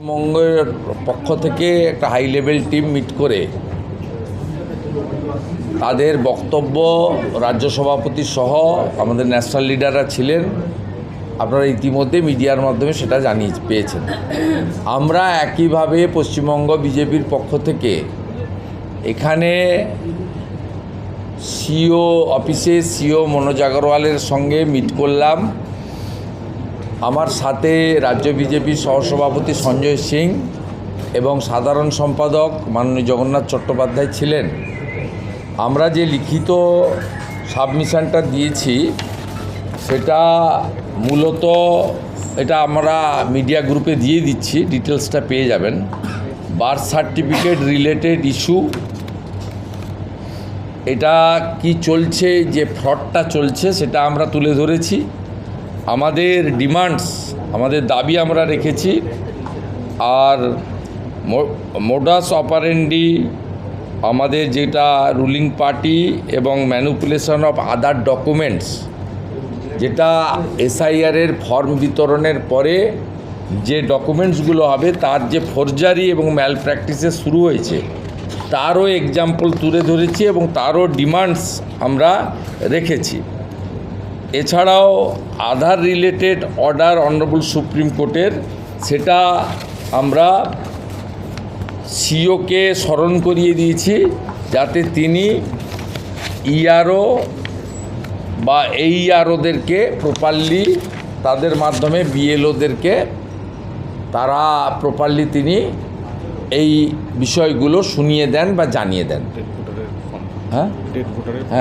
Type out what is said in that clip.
পশ্চিমবঙ্গের পক্ষ থেকে একটা হাই লেভেল টিম মিট করে তাদের বক্তব্য রাজ্য সভাপতি সহ আমাদের ন্যাশনাল লিডাররা ছিলেন। আপনারা ইতিমধ্যে মিডিয়ার মাধ্যমে সেটা জানিয়ে পেয়েছেন। আমরা একইভাবে পশ্চিমবঙ্গ বিজেপির পক্ষ থেকে এখানে সিও অফিসে সিও মনোজ আগরওয়ালের সঙ্গে মিট করলাম। আমার সাথে রাজ্য বিজেপির সহসভাপতি সঞ্জয় সিং এবং সাধারণ সম্পাদক মাননীয় জগন্নাথ চট্টোপাধ্যায় ছিলেন। আমরা যে লিখিত সাবমিশনটা দিয়েছি, সেটা মূলত এটা আমরা মিডিয়া গ্রুপে দিয়ে দিচ্ছি, ডিটেলসটা পেয়ে যাবেন। বার্থ সার্টিফিকেট রিলেটেড ইস্যু, এটা কি চলছে, যে ফ্রডটা চলছে, সেটা আমরা তুলে ধরেছি। আমাদের ডিমান্ডস আমাদের দাবি আমরা রেখেছি। আর মোডাস অপারেন্ডি আমাদের যেটা রুলিং পার্টি এবং ম্যানুপুলেশন অফ আদার ডকুমেন্টস যেটা এসআইআরের ফর্ম বিতরণের পরে যে ডকুমেন্টসগুলো হবে, তার যে ফোরজারি এবং ম্যাল প্র্যাকটিসে শুরু হয়েছে, তারও এক্সাম্পল তুলে ধরেছি এবং তারও ডিমান্ডস আমরা রেখেছি। এছাড়াও Aadhaar related order honourable supreme কোর্টের সেটা আমরা সিওকে স্মরণ করিয়ে দিয়েছি যাতে তিনি ইআরও বা এই আরওদেরকে প্রপারলি তাদের মাধ্যমে বিএলওদেরকে তারা প্রপারলি তিনি এই বিষয়গুলো শুনিয়ে দেন বা জানিয়ে দেন। হ্যাঁ? হ্যাঁ।